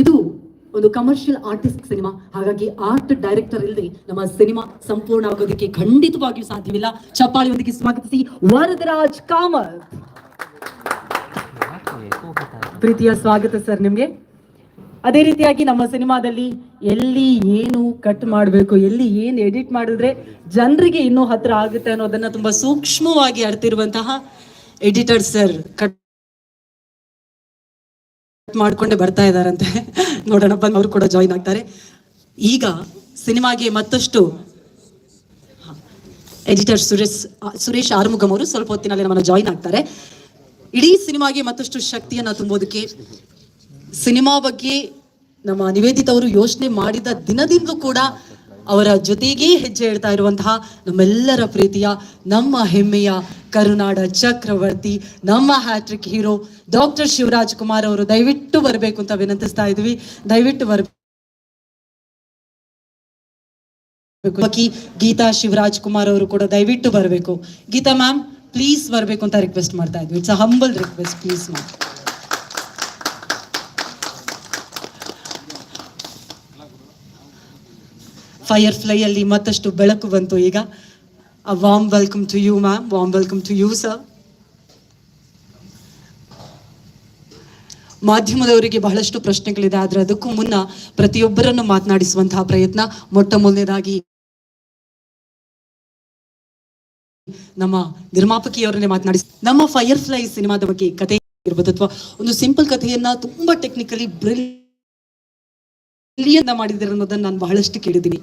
ಇದು ಒಂದು commercial artist cinema ಹಾಗಾಗಿ ಆರ್ಟ್ ಡೈರೆಕ್ಟರ್ ಇಲ್ಲದೆ ನಮ್ಮ ಸಿನಿಮಾ ಸಂಪೂರ್ಣ ಆಗೋದಕ್ಕೆ ಖಂಡಿತವಾಗಿಯೂ ಸಾಧ್ಯವಿಲ್ಲ. ಚಪ್ಪಾಳಿಯೊಂದಿಗೆ ಸ್ವಾಗತಿಸಿ ವರದರಾಜ್ ಕಾಮತ್. ಪ್ರೀತಿಯ ಸ್ವಾಗತ ಸರ್ ನಿಮ್ಗೆ. ಅದೇ ರೀತಿಯಾಗಿ ನಮ್ಮ ಸಿನಿಮಾದಲ್ಲಿ ಎಲ್ಲಿ ಏನು ಕಟ್ ಮಾಡಬೇಕು, ಎಲ್ಲಿ ಏನು ಎಡಿಟ್ ಮಾಡಿದ್ರೆ ಜನರಿಗೆ ಇನ್ನೂ ಹತ್ರ ಆಗುತ್ತೆ ಅನ್ನೋದನ್ನ ತುಂಬಾ ಸೂಕ್ಷ್ಮವಾಗಿ ಅರ್ತಿರುವಂತಹ ಎಡಿಟರ್ ಸರ್ ಕಟ್ ಮಾಡ್ಕೊಂಡೆ ಬರ್ತಾ ಇದಾರಂತೆ ನೋಡೋಣ ಬಂದು ಅವ್ರು ಕೂಡ ಜಾಯಿನ್ ಆಗ್ತಾರೆ. ಈಗ ಸಿನಿಮಾಗೆ ಮತ್ತಷ್ಟು ಎಡಿಟರ್ ಸುರೇಶ್ ಸುರೇಶ್ ಆರ್ಮುಗಮ್ ಅವರು ಸ್ವಲ್ಪ ಹೊತ್ತಿನಲ್ಲಿ ನಮ್ಮನ್ನ ಜಾಯಿನ್ ಆಗ್ತಾರೆ. ಇಡೀ ಸಿನಿಮಾಗೆ ಮತ್ತಷ್ಟು ಶಕ್ತಿಯನ್ನ ತುಂಬೋದಕ್ಕೆ ಸಿನಿಮಾ ಬಗ್ಗೆ ನಮ್ಮ ನಿವೇದಿತ ಅವರು ಯೋಚನೆ ಮಾಡಿದ ದಿನದಿಂದಲೂ ಕೂಡ ಅವರ ಜೊತೆಗೇ ಹೆಜ್ಜೆ ಇಡ್ತಾ ಇರುವಂತಹ ನಮ್ಮೆಲ್ಲರ ಪ್ರೀತಿಯ, ನಮ್ಮ ಹೆಮ್ಮೆಯ ಕರುನಾಡ ಚಕ್ರವರ್ತಿ, ನಮ್ಮ hat-trick hero doctor Shivaraj Kumar ಅವರು ದಯವಿಟ್ಟು ಬರಬೇಕು ಅಂತ ವಿನಂತಿಸ್ತಾ ಇದ್ವಿ. ದಯವಿಟ್ಟು ಬರಬೇಕು. ಬಾಕಿ ಗೀತಾ ಶಿವರಾಜ್ ಕುಮಾರ್ ಅವರು ಕೂಡ ದಯವಿಟ್ಟು ಬರಬೇಕು. ಗೀತಾ ಮ್ಯಾಮ್ ಪ್ಲೀಸ್ ಬರಬೇಕು ಅಂತ ರಿಕ್ವೆಸ್ಟ್ ಮಾಡ್ತಾ ಇದ್ವಿ. It's a humble request please ma'am fire ಫ್ಲೈಯಲ್ಲಿ ಮತ್ತಷ್ಟು ಬೆಳಕು ಬಂತು ಈಗ. Warm welcome to you ma'am warm welcome to you sir ಮಾಧ್ಯಮದವರಿಗೆ ಬಹಳಷ್ಟು ಪ್ರಶ್ನೆಗಳಿದೆ, ಆದ್ರೆ ಅದಕ್ಕೂ ಮುನ್ನ ಪ್ರತಿಯೊಬ್ಬರನ್ನು ಮಾತನಾಡಿಸುವಂತಹ ಪ್ರಯತ್ನ. ಮೊಟ್ಟ ಮೊದಲನೇದಾಗಿ ನಮ್ಮ ನಿರ್ಮಾಪಕಿಯವರನ್ನೇ ಮಾತನಾಡಿಸ ನಮ್ಮ ಫೈರ್ ಫ್ಲೈ ಸಿನಿಮಾದ ಬಗ್ಗೆ ಕಥೆ ಇರ್ಬೋದು. ಅಥವಾ ಒಂದು ಸಿಂಪಲ್ ಕಥೆಯನ್ನ ತುಂಬಾ ಟೆಕ್ನಿಕಲಿ ಬ್ರಿಲಿಯನ್ನ ಮಾಡಿದ್ರೆ ಅನ್ನೋದನ್ನ ನಾನು ಬಹಳಷ್ಟು ಕೇಳಿದ್ದೀನಿ.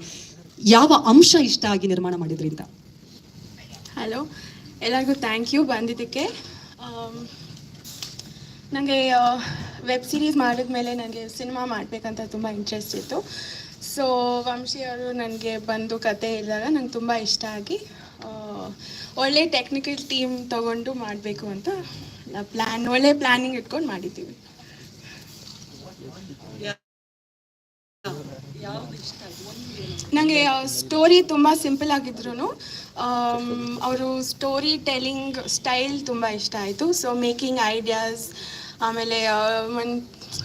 ಯಾವ ಅಂಶ ಇಷ್ಟ ಆಗಿ ನಿರ್ಮಾಣ ಮಾಡಿದ್ರಿ ಹಲೋ, ಎಲ್ಲರಿಗೂ ಥ್ಯಾಂಕ್ ಯು ಬಂದಿದ್ದಕ್ಕೆ. ನನಗೆ ವೆಬ್ ಸೀರೀಸ್ ಮಾಡಿದ್ಮೇಲೆ ನನಗೆ ಸಿನಿಮಾ ಮಾಡಬೇಕಂತ ತುಂಬ ಇಂಟ್ರೆಸ್ಟ್ ಇತ್ತು. ಸೊ ವಂಶಿಯವರು ನನಗೆ ಬಂದು ಕತೆ ಹೇಳಿದಾಗ ನಂಗೆ ತುಂಬ ಇಷ್ಟ ಆಗಿ ಒಳ್ಳೆ ಟೆಕ್ನಿಕಲ್ ಟೀಮ್ ತಗೊಂಡು ಮಾಡಬೇಕು ಅಂತ ಪ್ಲ್ಯಾನ್ ಒಳ್ಳೆ ಪ್ಲ್ಯಾನಿಂಗ್ ಇಟ್ಕೊಂಡು ಮಾಡಿದ್ದೀವಿ. ನನಗೆ ಸ್ಟೋರಿ ತುಂಬ ಸಿಂಪಲ್ ಆಗಿದ್ರು ಅವರು ಸ್ಟೋರಿ ಟೆಲ್ಲಿಂಗ್ ಸ್ಟೈಲ್ ತುಂಬ ಇಷ್ಟ ಆಯಿತು. ಸೊ ಮೇಕಿಂಗ್ ಐಡಿಯಾಸ್ ಆಮೇಲೆ ಒಂದು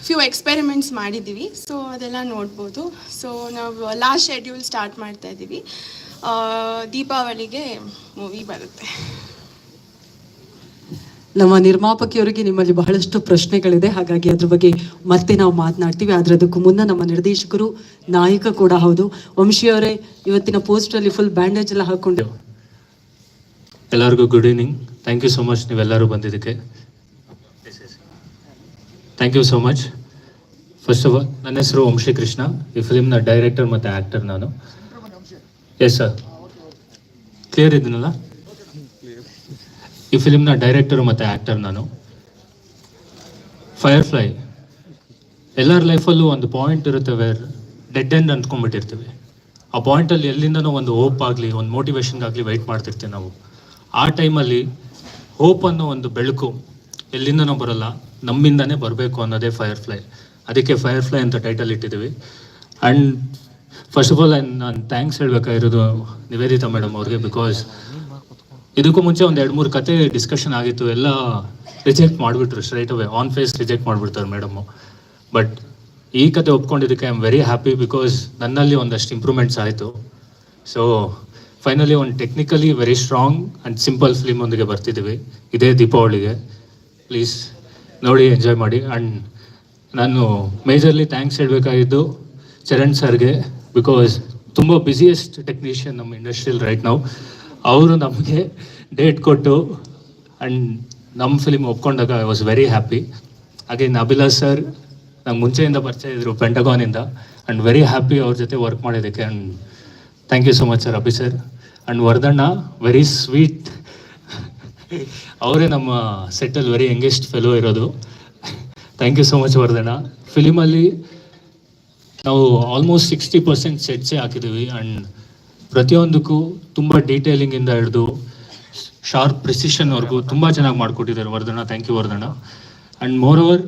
ಫ್ಯೂ ಎಕ್ಸ್ಪೆರಿಮೆಂಟ್ಸ್ ಮಾಡಿದ್ದೀವಿ ಸೊ ಅದೆಲ್ಲ ನೋಡ್ಬೋದು. ಸೊ ನಾವು ಲಾಸ್ಟ್ ಶೆಡ್ಯೂಲ್ ಸ್ಟಾರ್ಟ್ ಮಾಡ್ತಾ ಇದ್ದೀವಿ ದೀಪಾವಳಿಗೆ ಮೂವಿ ಬರುತ್ತೆ. ನಮ್ಮ ನಿರ್ಮಾಪಕಿಯವರಿಗೆ ನಿಮ್ಮಲ್ಲಿ ಬಹಳಷ್ಟು ಪ್ರಶ್ನೆಗಳಿದೆ. ಹಾಗಾಗಿ ಅದ್ರ ಬಗ್ಗೆ ಮತ್ತೆ ನಾವು ಮಾತನಾಡ್ತೀವಿ. ಆದರೆ ಅದಕ್ಕೂ ಮುನ್ನ ನಮ್ಮ ನಿರ್ದೇಶಕರು, ನಾಯಕ ಕೂಡ ಹೌದು. ವಂಶಿಯವರೇ ಇವತ್ತಿನ ಪೋಸ್ಟಲ್ಲಿ ಫುಲ್ ಬ್ಯಾಂಡೇಜ್ ಎಲ್ಲ ಹಾಕೊಂಡು ಎಲ್ಲರಿಗೂ good evening thank you so much ನೀವೆಲ್ಲರೂ ಬಂದಿದ್ದಕ್ಕೆ. Thank you so much first of all ನನ್ನ ಹೆಸರು ವಂಶಿ ಕೃಷ್ಣ. ಈ ಫಿಲಿಮ್ನ ಡೈರೆಕ್ಟರ್ ಮತ್ತು ಆ್ಯಕ್ಟರ್ ನಾನು. ಎಸ್ ಸರ್ ಕ್ಲಿಯರ್ ಇದ್ದೀನಲ್ಲ? ಈ ಫಿಲಿಮ್ನ ಡೈರೆಕ್ಟರ್ ಮತ್ತು ಆ್ಯಕ್ಟರ್ ನಾನು. ಫೈರ್ ಫ್ಲೈ ಎಲ್ಲರ ಲೈಫಲ್ಲೂ ಒಂದು ಪಾಯಿಂಟ್ ಇರುತ್ತೆ ವೇರ್ ಡೆಡ್ ಎಂಡ್ ಅಂದ್ಕೊಂಡ್ಬಿಟ್ಟಿರ್ತೀವಿ. ಆ ಪಾಯಿಂಟಲ್ಲಿ ಎಲ್ಲಿಂದನೋ ಒಂದು ಹೋಪ್ ಆಗಲಿ, ಒಂದು ಮೋಟಿವೇಶನ್ಗಾಗಲಿ ವೆಯ್ಟ್ ಮಾಡ್ತಿರ್ತೀವಿ ನಾವು. ಆ ಟೈಮಲ್ಲಿ ಹೋಪ್ ಅನ್ನೋ ಒಂದು ಬೆಳಕು ಎಲ್ಲಿಂದನೋ ಬರಲ್ಲ, ನಮ್ಮಿಂದನೇ ಬರಬೇಕು ಅನ್ನೋದೇ ಫೈರ್ ಫ್ಲೈ ಅದಕ್ಕೆ ಫೈರ್ ಫ್ಲೈ ಅಂತ ಟೈಟಲ್ ಇಟ್ಟಿದ್ದೀವಿ. ಆ್ಯಂಡ್ ಫಸ್ಟ್ ಆಫ್ ಆಲ್ ನಾನು ಥ್ಯಾಂಕ್ಸ್ ಹೇಳ್ಬೇಕಾಗಿರೋದು ನಿವೇದಿತಾ ಮೇಡಮ್ ಅವ್ರಿಗೆ ಬಿಕಾಸ್ ಇದಕ್ಕೂ ಮುಂಚೆ ಒಂದು ಎರಡು ಮೂರು ಕತೆ ಡಿಸ್ಕಷನ್ ಆಗಿತ್ತು, ಎಲ್ಲ ರಿಜೆಕ್ಟ್ ಮಾಡಿಬಿಟ್ರು straight away on face reject ಮಾಡಿಬಿಡ್ತಾರೆ ಮೇಡಮು ಬಟ್ ಈ ಕತೆ ಒಪ್ಕೊಂಡಿದ್ದಕ್ಕೆ I am very happy because ನನ್ನಲ್ಲಿ ಒಂದಷ್ಟು ಇಂಪ್ರೂವ್ಮೆಂಟ್ಸ್ ಆಯಿತು. ಸೊ ಫೈನಲಿ ಒಂದು technically very strong and simple film ಒಂದಿಗೆ ಬರ್ತಿದ್ದೀವಿ ಇದೇ ದೀಪಾವಳಿಗೆ. ಪ್ಲೀಸ್ ನೋಡಿ ಎಂಜಾಯ್ ಮಾಡಿ. ಆ್ಯಂಡ್ ನಾನು ಮೇಜರ್ಲಿ ಥ್ಯಾಂಕ್ಸ್ ಹೇಳಬೇಕಾಗಿದ್ದು ಚರಣ್ ಸರ್ಗೆ ಬಿಕಾಸ್ ತುಂಬ ಬ್ಯುಸಿಯೆಸ್ಟ್ ಟೆಕ್ನಿಷಿಯನ್ ನಮ್ಮ ಇಂಡಸ್ಟ್ರಿಯಲ್ ರೈಟ್ ನಾವು ಅವರು ನಮಗೆ ಡೇಟ್ ಕೊಟ್ಟು ಆ್ಯಂಡ್ ನಮ್ಮ ಫಿಲಿಮ್ ಒಪ್ಕೊಂಡಾಗ ಐ ವಾಸ್ ವೆರಿ ಹ್ಯಾಪಿ ಹಾಗೆ ಅಭಿಲಾಷ್ ಸರ್ ನಂಗೆ ಮುಂಚೆಯಿಂದ ಪರಿಚಯ ಇದ್ರು ಪೆಂಟಗಾನಿಂದ ಆ್ಯಂಡ್ ವೆರಿ ಹ್ಯಾಪಿ ಅವ್ರ ಜೊತೆ ವರ್ಕ್ ಮಾಡಿದ್ದಕ್ಕೆ and thank you so much sir Abhi sir and ವರ್ಧಣ್ಣ very sweet ಅವರೇ ನಮ್ಮ ಸೆಟ್ಟಲ್ಲಿ ವೆರಿ ಯಂಗೆಸ್ಟ್ ಫೆಲೋ ಇರೋದು. ಥ್ಯಾಂಕ್ ಯು ಸೊ ಮಚ್ ವರ್ಧಣ್ಣ ಫಿಲಿಮಲ್ಲಿ ನಾವು ಆಲ್ಮೋಸ್ಟ್ ಸಿಕ್ಸ್ಟಿ ಪರ್ಸೆಂಟ್ ಸೆಟ್ಸೇ ಹಾಕಿದ್ದೀವಿ ಆ್ಯಂಡ್ ಪ್ರತಿಯೊಂದಕ್ಕೂ ತುಂಬ ಡೀಟೇಲಿಂಗಿಂದ ಹಿಡಿದು ಶಾರ್ಪ್ ಪ್ರಿಸಿಷನ್ವರೆಗೂ ತುಂಬ ಚೆನ್ನಾಗಿ ಮಾಡಿಕೊಟ್ಟಿದ್ದಾರೆ Vardhan. Thank you Vardhan. And moreover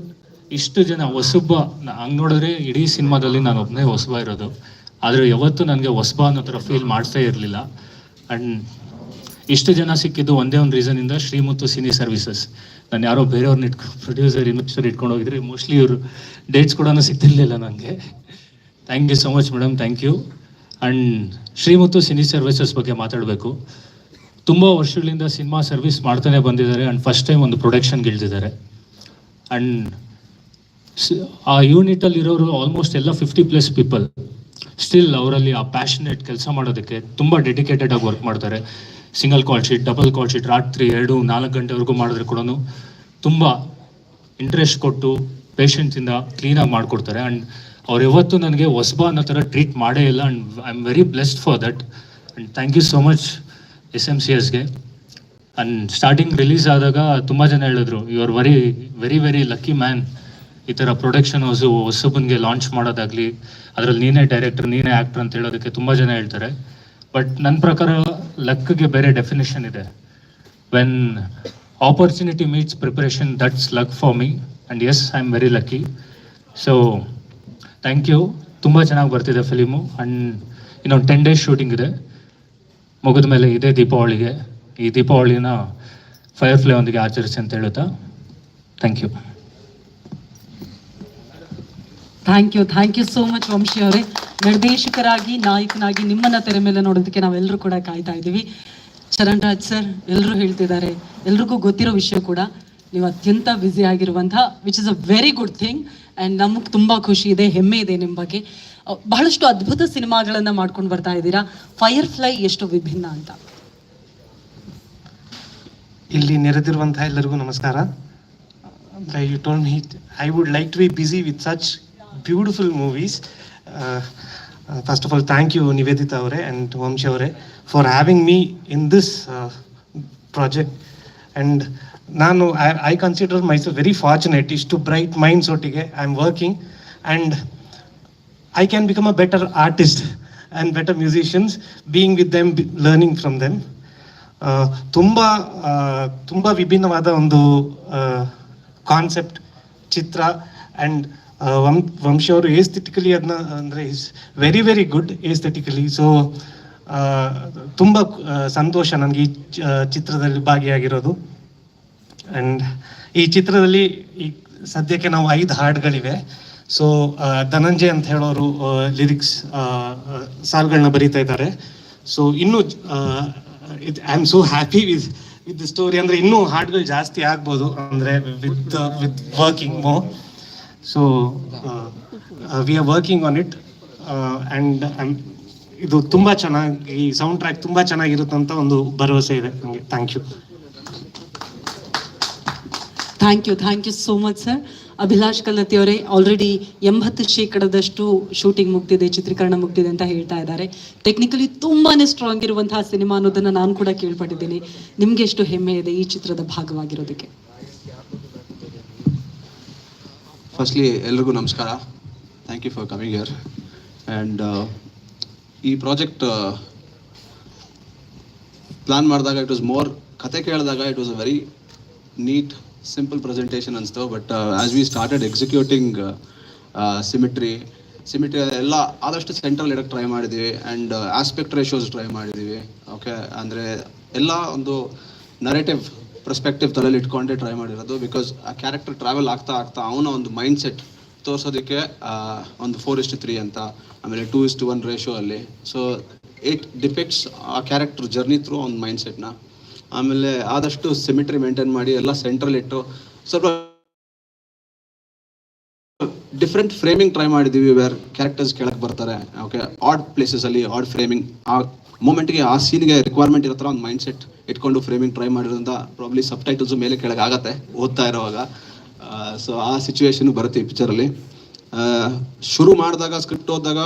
ಇಷ್ಟು ಜನ ಹೊಸಬ್ಬ ಹಂಗೆ ನೋಡಿದ್ರೆ ಇಡೀ ಸಿನಿಮಾದಲ್ಲಿ ನಾನು ಒಬ್ಬನೇ ಹೊಸಬ ಇರೋದು. ಆದರೆ ಯಾವತ್ತೂ ನನಗೆ ಹೊಸಬ ಅನ್ನೋ ಥರ ಫೀಲ್ ಮಾಡ್ತಾ ಇರಲಿಲ್ಲ. ಆ್ಯಂಡ್ ಇಷ್ಟು ಜನ ಸಿಕ್ಕಿದ್ದು ಒಂದೇ ಒಂದು ರೀಸನಿಂದ ಶ್ರೀಮುತ್ತು ಸಿನಿ ಸರ್ವಿಸಸ್ ನಾನು ಯಾರೋ ಬೇರೆಯವ್ರನ್ನ ಇಟ್ಕೊ ಪ್ರೊಡ್ಯೂಸರ್ ಇನ್ವೆಸ್ಟರ್ ಇಟ್ಕೊಂಡು ಹೋಗಿದ್ರೆ ಮೋಸ್ಟ್ಲಿ ಇವರು ಡೇಟ್ಸ್ ಕೂಡ ಸಿಗ್ತಿರ್ಲಿಲ್ಲ ನನಗೆ thank you so much madam thank you and ಶ್ರೀಮತ್ತು cine services ಬಗ್ಗೆ ಮಾತಾಡಬೇಕು. ತುಂಬ ವರ್ಷಗಳಿಂದ ಸಿನಿಮಾ ಸರ್ವಿಸ್ ಮಾಡ್ತಾನೆ ಬಂದಿದ್ದಾರೆ ಆ್ಯಂಡ್ ಫಸ್ಟ್ ಟೈಮ್ ಒಂದು ಪ್ರೊಡಕ್ಷನ್ಗೆ ಇಳಿದಿದ್ದಾರೆ ಅಂಡ್ ಆ ಯೂನಿಟಲ್ಲಿ ಇರೋರು ಆಲ್ಮೋಸ್ಟ್ ಎಲ್ಲ ಫಿಫ್ಟಿ ಪ್ಲಸ್ ಪೀಪಲ್ ಸ್ಟಿಲ್ ಅವರಲ್ಲಿ ಆ ಪ್ಯಾಷನೇಟ್ ಕೆಲಸ ಮಾಡೋದಕ್ಕೆ ತುಂಬ ಡೆಡಿಕೇಟೆಡ್ ಆಗಿ ವರ್ಕ್ ಮಾಡ್ತಾರೆ. Single call sheet double call sheet ರಾತ್ರಿ ಎರಡು, ನಾಲ್ಕು ಗಂಟೆವರೆಗೂ ಮಾಡಿದ್ರೆ ಕೂಡ ತುಂಬ ಇಂಟ್ರೆಸ್ಟ್ ಕೊಟ್ಟು ಪೇಷನ್ಸಿಂದ ಕ್ಲೀನಾಗಿ ಮಾಡಿಕೊಡ್ತಾರೆ. ಆ್ಯಂಡ್ ಅವ್ರು ಯಾವತ್ತೂ ನನಗೆ ಹೊಸಬ ಅನ್ನೋ ಥರ ಟ್ರೀಟ್ ಮಾಡೇ ಇಲ್ಲ and I am very blessed for that and thank you so much S M C ಎಸ್ಗೆ ಆ್ಯಂಡ್ ಸ್ಟಾರ್ಟಿಂಗ್ ರಿಲೀಸ್ ಆದಾಗ ತುಂಬ ಜನ ಹೇಳಿದ್ರು you are very very very lucky man ಈ ಥರ ಪ್ರೊಡಕ್ಷನ್ ಹೌಸು ಹೊಸಬನ್ಗೆ ಲಾಂಚ್ ಮಾಡೋದಾಗಲಿ, ಅದರಲ್ಲಿ ನೀನೇ ಡೈರೆಕ್ಟರ್ ನೀನೇ ಆ್ಯಕ್ಟರ್ ಅಂತ ಹೇಳೋದಕ್ಕೆ ತುಂಬ ಜನ ಹೇಳ್ತಾರೆ. ಬಟ್ ನನ್ನ ಪ್ರಕಾರ ಲಕ್ಗೆ ಬೇರೆ ಡೆಫಿನೇಷನ್ ಇದೆ. When opportunity meets preparation that's luck for me and yes I am very lucky so thank you ತುಂಬ ಚೆನ್ನಾಗಿ ಬರ್ತಿದೆ ಫಿಲಿಮು ಆ್ಯಂಡ್ ಇನ್ನೊಂದು ಟೆನ್ ಡೇಸ್ ಶೂಟಿಂಗ್ ಇದೆ. ಮುಗಿದ ಮೇಲೆ ಇದೇ ದೀಪಾವಳಿಗೆ. ಈ ದೀಪಾವಳಿನ ಫೈರ್ ಫ್ಲೈ ಒಂದಿಗೆ ಆಚರಿಸಿ ಅಂತ ಹೇಳುತ್ತಾ? Thank you thank you thank you so much Vamshi ಅವರೇ. ನಿರ್ದೇಶಕರಾಗಿ, ನಾಯಕನಾಗಿ ನಿಮ್ಮನ್ನ ತೆರೆ ಮೇಲೆ ನೋಡೋದಕ್ಕೆ ನಾವೆಲ್ಲರೂ ಕೂಡ ಕಾಯ್ತಾ ಇದ್ದೀವಿ. ಚರಣ್ ರಾಜ್ ಸರ್ ಎಲ್ಲರೂ ಹೇಳ್ತಿದ್ದಾರೆ. ಎಲ್ರಿಗೂ ಗೊತ್ತಿರೋ ವಿಷಯ ಕೂಡ. ನೀವು ಅತ್ಯಂತ ಬ್ಯುಸಿ ಆಗಿರುವಂಥ which is a very good thing and ನಮಗೆ ತುಂಬ ಖುಷಿ ಇದೆ, ಹೆಮ್ಮೆ ಇದೆ ನಿಮ್ಮ ಬಗ್ಗೆ. ಬಹಳಷ್ಟು ಅದ್ಭುತ ಸಿನಿಮಾಗಳನ್ನು ಮಾಡ್ಕೊಂಡು ಬರ್ತಾ ಇದ್ದೀರಾ? ಫೈರ್ ಫ್ಲೈ ಎಷ್ಟು ವಿಭಿನ್ನ ಅಂತ. ಇಲ್ಲಿ ನೆರೆದಿರುವಂತಹ ಎಲ್ಲರಿಗೂ ನಮಸ್ಕಾರ. You told me I would like to be busy with such beautiful movies first of all thank you Nivedita ಅವರೇ ಆ್ಯಂಡ್ ವಂಶಿ ಅವರೇ for having me in this project and ನಾನು I I consider myself very fortunate ಇಷ್ಟು bright minds ಒಟ್ಟಿಗೆ I am working and I can become a better artist and better musicians being with them learning from them ತುಂಬ ತುಂಬ ವಿಭಿನ್ನವಾದ ಒಂದು concept Chitra and ವಂ ವಂಶ ಅವರು aesthetically ಅದನ್ನ ಅಂದರೆ is very very good aesthetically so ತುಂಬ ಸಂತೋಷ ನನಗೆ ಈ ಚಿತ್ರದಲ್ಲಿ ಭಾಗಿಯಾಗಿರೋದು. ಆ್ಯಂಡ್ ಈ ಚಿತ್ರದಲ್ಲಿ ಈ ಸದ್ಯಕ್ಕೆ ನಾವು ಐದು ಹಾಡುಗಳಿವೆ. ಸೊ ಧನಂಜಯ್ ಅಂತ ಹೇಳೋರು ಲಿರಿಕ್ಸ್ ಸಾಲ್ಗಳನ್ನ ಬರೀತಾ ಇದ್ದಾರೆ. ಸೊ ಇನ್ನೂ I am so happy with with the story ಅಂದರೆ ಇನ್ನೂ ಹಾಡುಗಳು ಜಾಸ್ತಿ ಆಗ್ಬೋದು ಅಂದರೆ ವಿತ್ ವಿತ್ ವರ್ಕಿಂಗ್ ಮೋ so we are working on it and ಇದು ತುಂಬ ಚೆನ್ನಾಗಿ ಸೌಂಡ್ ಟ್ರ್ಯಾಕ್ ತುಂಬ ಚೆನ್ನಾಗಿರುತ್ತಂತ ಒಂದು ಭರವಸೆ ಇದೆ ನನಗೆ thank you thank you thank you so much sir Abhilash Kallathi ಅವರೇ ಆಲ್ರೆಡಿ ಎಂಬತ್ತು ಶೇಕಡದಷ್ಟು ಶೂಟಿಂಗ್ ಮುಗ್ದಿದೆ, ಚಿತ್ರೀಕರಣ ಮುಗ್ದಿದೆ ಅಂತ ಹೇಳ್ತಾ ಇದ್ದಾರೆ. ಟೆಕ್ನಿಕಲಿ ತುಂಬಾನೇ ಸ್ಟ್ರಾಂಗ್ ಇರುವಂತಹ ಸಿನಿಮಾ ಅನ್ನೋದನ್ನ ನಾನು ಕೂಡ ಕೇಳ್ಪಟ್ಟಿದ್ದೀನಿ. ನಿಮ್ಗೆ ಎಷ್ಟು ಹೆಮ್ಮೆ ಇದೆ ಈ ಚಿತ್ರದ ಭಾಗವಾಗಿರೋದಕ್ಕೆ? ಫಸ್ಟ್ಲಿ ಎಲ್ರಿಗೂ ನಮಸ್ಕಾರ. Thank you for coming here and ಈ ಪ್ರಾಜೆಕ್ಟ್ ಪ್ಲಾನ್ ಮಾಡಿದಾಗ ಇಟ್ ವಾಸ್ ಮೋರ್ ಕತೆ ಕೇಳಿದಾಗ it was a very neat simple presentation ಅನಿಸ್ತು but as we started executing symmetry symmetry ಎಲ್ಲ ಆದಷ್ಟು ಸೆಂಟ್ರಲ್ ಇಡಕ್ಕೆ ಟ್ರೈ ಮಾಡಿದ್ವಿ ಆ್ಯಂಡ್ ಆಸ್ಪೆಕ್ಟ್ ರೇಷೋಸ್ ಟ್ರೈ ಮಾಡಿದ್ವಿ ಓಕೆ ಅಂದರೆ ಎಲ್ಲ ಒಂದು ನರೇಟಿವ್ ಪರ್ಸ್ಪೆಕ್ಟಿವ್ ತಲೆಯಲ್ಲಿ ಇಟ್ಕೊಂಡೇ ಟ್ರೈ ಮಾಡಿರೋದು ಬಿಕಾಸ್ ಆ ಕ್ಯಾರೆಕ್ಟರ್ ಟ್ರಾವೆಲ್ ಆಗ್ತಾ ಆಗ್ತಾ ಅವನ ಒಂದು ಮೈಂಡ್ ಸೆಟ್ ತೋರಿಸೋದಕ್ಕೆ ಒಂದು ಫೋರ್ ಇಷ್ಟು ತ್ರೀ ಅಂತ, ಆಮೇಲೆ ಟೂ ಇಷ್ಟು ಒನ್ ರೇಷೋ ಅಲ್ಲಿ. ಸೊ ಇಟ್ ಡಿಪೆಕ್ಟ್ಸ್ ಆ ಕ್ಯಾರೆಕ್ಟರ್ ಜರ್ನಿ ಥ್ರೂ ಅವ್ನ ಮೈಂಡ್ ಸೆಟ್ನ ಆಮೇಲೆ ಆದಷ್ಟು ಸಿಮಿಟ್ರಿ ಮೇಂಟೈನ್ ಮಾಡಿ ಎಲ್ಲ ಸೆಂಟ್ರಲ್ ಇಟ್ಟು ಸ್ವಲ್ಪ ಡಿಫ್ರೆಂಟ್ ಫ್ರೇಮಿಂಗ್ ಟ್ರೈ ಮಾಡಿದ್ದೀವಿ ವೇರ್ ಕ್ಯಾರೆಕ್ಟರ್ಸ್ ಕೇಳಕ್ಕೆ ಬರ್ತಾರೆ. ಓಕೆ ಆಡ್ ಪ್ಲೇಸಸ್ ಅಲ್ಲಿ ಆಡ್ ಫ್ರೇಮಿಂಗ್ ಆ ಮೂಮೆಂಟ್ಗೆ ಆ ಸೀನ್ಗೆ ರಿಕ್ವೈರ್ಮೆಂಟ್ ಇರೋ ಥರ ಒಂದು ಮೈಂಡ್ ಸೆಟ್ ಇಟ್ಕೊಂಡು ಫ್ರೇಮಿಂಗ್ ಟ್ರೈ ಮಾಡಿರೋದ್ರಿಂದ ಪ್ರಾಬ್ಲಿ ಸಬ್ ಟೈಟಲ್ಸು ಮೇಲೆ ಕೆಳಗೆ ಆಗತ್ತೆ ಓದ್ತಾ ಇರೋವಾಗ. ಸೊ ಆ ಸಿಚುವೇಶನ್ ಬರುತ್ತೆ ಈ ಪಿಕ್ಚರಲ್ಲಿ ಶುರು ಮಾಡಿದಾಗ ಸ್ಕ್ರಿಪ್ಟ್ ಓದಿದಾಗ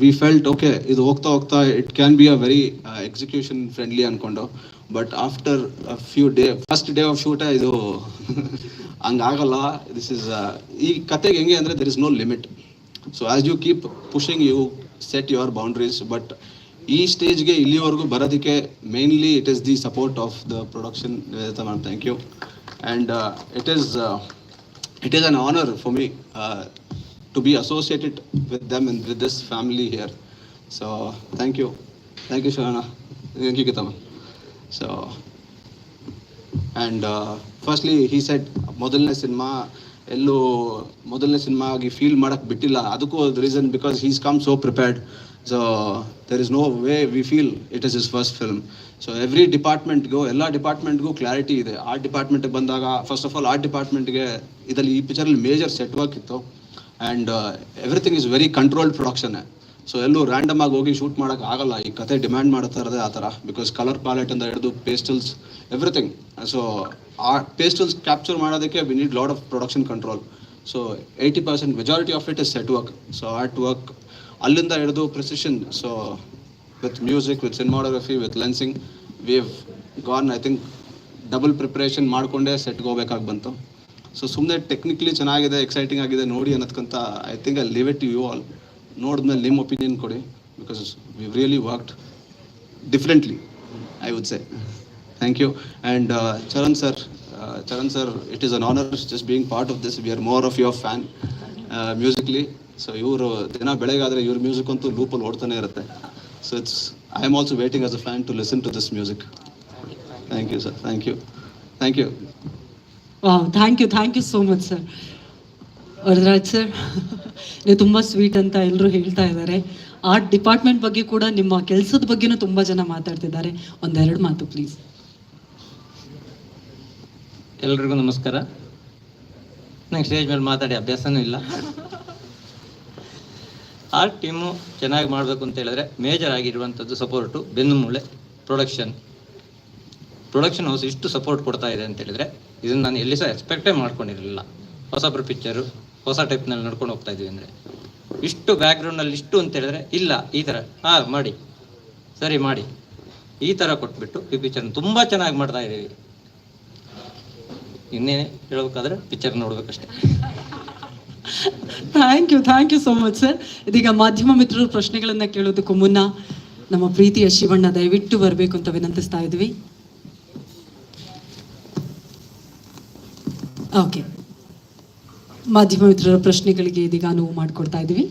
ವಿ ಫೆಲ್ಟ್ ಓಕೆ ಇದು ಹೋಗ್ತಾ ಹೋಗ್ತಾ it can be a very execution friendly ಅನ್ಕೊಂಡು but after few day first day of shoot ಇದು ಹಂಗಾಗಲ್ಲ. ದಿಸ್ ಇಸ್ ಈ ಕತೆಗೆ ಹೆಂಗೆ ಅಂದರೆ there is no limit so as you keep pushing you set your boundaries but ಈ ಸ್ಟೇಜ್ಗೆ ಇಲ್ಲಿವರೆಗೂ ಬರೋದಕ್ಕೆ mainly it is the support of the production thank you and it is it is an honour for me to be associated with them them with this family here so thank you thank you you, thank you Gitama. So and firstly he set ಮೊದಲನೇ cinema ಎಲ್ಲೂ ಮೊದಲನೇ cinema ಆಗಿ feel ಮಾಡೋಕ್ಕೆ ಬಿಟ್ಟಿಲ್ಲ. ಅದಕ್ಕೂ reason because he's come so prepared so there is no way we feel it is is first film so every ಡಿಪಾರ್ಟ್ಮೆಂಟ್ಗೂ ಎಲ್ಲ ಡಿಪಾರ್ಟ್ಮೆಂಟ್ಗೂ clarity ಇದೆ. ಆರ್ಟ್ ಡಿಪಾರ್ಟ್ಮೆಂಟ್ಗೆ ಬಂದಾಗ ಫಸ್ಟ್ ಆಫ್ ಆಲ್ ಆರ್ಟ್ ಡಿಪಾರ್ಟ್ಮೆಂಟ್ಗೆ ಇದರಲ್ಲಿ ಈ ಪಿಕ್ಚರಲ್ಲಿ ಮೇಜರ್ ಸೆಟ್ ವರ್ಕ್ ಇತ್ತು. And everything is very controlled ಪ್ರೊಡಕ್ಷನ್ನೇ so ಎಲ್ಲೂ ರ್ಯಾಂಡಮ್ ಆಗಿ ಹೋಗಿ ಶೂಟ್ ಮಾಡೋಕೆ ಆಗಲ್ಲ. ಈ ಕತೆ ಡಿಮ್ಯಾಂಡ್ ಮಾಡ್ತಾ ಇರೋದೇ ಆ ಥರ. ಬಿಕಾಸ್ ಕಲರ್ ಪ್ಯಾಲೆಟ್ ಅಂತ ಹಿಡಿದು ಪೇಸ್ಟಲ್ಸ್ ಎವ್ರಿಥಿಂಗ್ ಸೊ ಆ ಪೇಸ್ಟಲ್ಸ್ ಕ್ಯಾಪ್ಚರ್ ಮಾಡೋದಕ್ಕೆ we need lot of production control so eighty percent majority of it is set work so art work ಅಲ್ಲಿಂದ ಹಿಡಿದು precision so with music with cinematography with lensing we have gone I think double preparation ಮಾಡಿಕೊಂಡೇ ಸೆಟ್ಗೆ ಹೋಗ್ಬೇಕಾಗಿ ಬಂತು. So ಸುಮ್ಮನೆ technically ಚೆನ್ನಾಗಿದೆ exciting ಆಗಿದೆ ನೋಡಿ ಅನ್ನೋದ್ಕಂತ I think I leave it you all ನೋಡಿದ್ಮೇಲೆ ನಿಮ್ಮ ಒಪಿನಿಯನ್ ಕೊಡಿ because we really worked differently I would say thank you and Charan sir Charan sir it is an honour just being part of this we are more of your fan musically so ಇವರು ದಿನ ಬೆಳಗಾದರೆ ಇವ್ರ music ಅಂತೂ ಲೂಪಲ್ಲಿ ಓಡ್ತಾನೆ ಇರುತ್ತೆ. So it's I am also waiting as a fan to listen to this music thank you sir thank you thank you thank you thank you so much sir Varadaraj sir, ನೀವು ತುಂಬ sweet ಅಂತ ಎಲ್ಲರೂ ಹೇಳ್ತಾ ಇದ್ದಾರೆ. Art department ಬಗ್ಗೆ ಕೂಡ ನಿಮ್ಮ ಕೆಲಸದ ಬಗ್ಗೆನೂ ತುಂಬ ಜನ ಮಾತಾಡ್ತಿದ್ದಾರೆ. ಒಂದೆರಡು ಮಾತು ಪ್ಲೀಸ್ ಎಲ್ರಿಗೂ ನಮಸ್ಕಾರ. ನಂಗೆ ಸ್ಟೇಜ್ ಮೇಲೆ ಮಾತಾಡಿ ಅಭ್ಯಾಸನೂ ಇಲ್ಲ. ಆರ್ಟ್ ಟೀಮು ಚೆನ್ನಾಗಿ ಮಾಡಬೇಕು ಅಂತ ಹೇಳಿದ್ರೆ ಮೇಜರ್ ಆಗಿರುವಂಥದ್ದು ಸಪೋರ್ಟು ಬೆನ್ನು ಮೂಳೆ ಪ್ರೊಡಕ್ಷನ್ ಪ್ರೊಡಕ್ಷನ್ ಹೌಸ್ ಇಷ್ಟು ಸಪೋರ್ಟ್ ಕೊಡ್ತಾ ಇದೆ ಅಂತ ಹೇಳಿದ್ರೆ ಇದನ್ನು ನಾನು ಎಲ್ಲಿ ಸಹ ಎಕ್ಸ್ಪೆಕ್ಟೇ ಮಾಡ್ಕೊಂಡಿರಲಿಲ್ಲ. ಹೊಸಬ್ರು ಪಿಕ್ಚರು ಹೊಸ ಟೈಪ್ನಲ್ಲಿ ನಡ್ಕೊಂಡು ಹೋಗ್ತಾ ಇದೀವಿ ಅಂದರೆ. ಇಷ್ಟು ಬ್ಯಾಕ್ಗ್ರೌಂಡಲ್ಲಿ ಇಷ್ಟು ಅಂತ ಹೇಳಿದ್ರೆ, ಇಲ್ಲ, ಈ ಥರ ಹಾಂ ಮಾಡಿ, ಸರಿ, ಮಾಡಿ. ಈ ಥರ ಕೊಟ್ಬಿಟ್ಟು ಈ ಪಿಕ್ಚರ್ನ ತುಂಬ ಚೆನ್ನಾಗಿ ಮಾಡ್ತಾ ಇದ್ದೀವಿ. ಇನ್ನೇನು ಹೇಳ್ಬೇಕಾದ್ರೆ picture ನೋಡ್ಬೇಕಷ್ಟೇ. Thank you thank you so much sir ಇದೀಗ ಮಾಧ್ಯಮ ಮಿತ್ರರು ಪ್ರಶ್ನೆಗಳನ್ನು ಕೇಳೋದಕ್ಕೂ ಮುನ್ನ ನಮ್ಮ ಪ್ರೀತಿಯ ಶಿವಣ್ಣ ದಯವಿಟ್ಟು ಬರಬೇಕು ಅಂತ ವಿನಂತಿಸ್ತಾ ಇದ್ವಿ. ಓಕೆ ಮಾಧ್ಯಮ ಮಿತ್ರರ ಪ್ರಶ್ನೆಗಳಿಗೆ ಇದೀಗ ಅನುವು ಮಾಡಿಕೊಡ್ತಾ ಇದ್ವಿ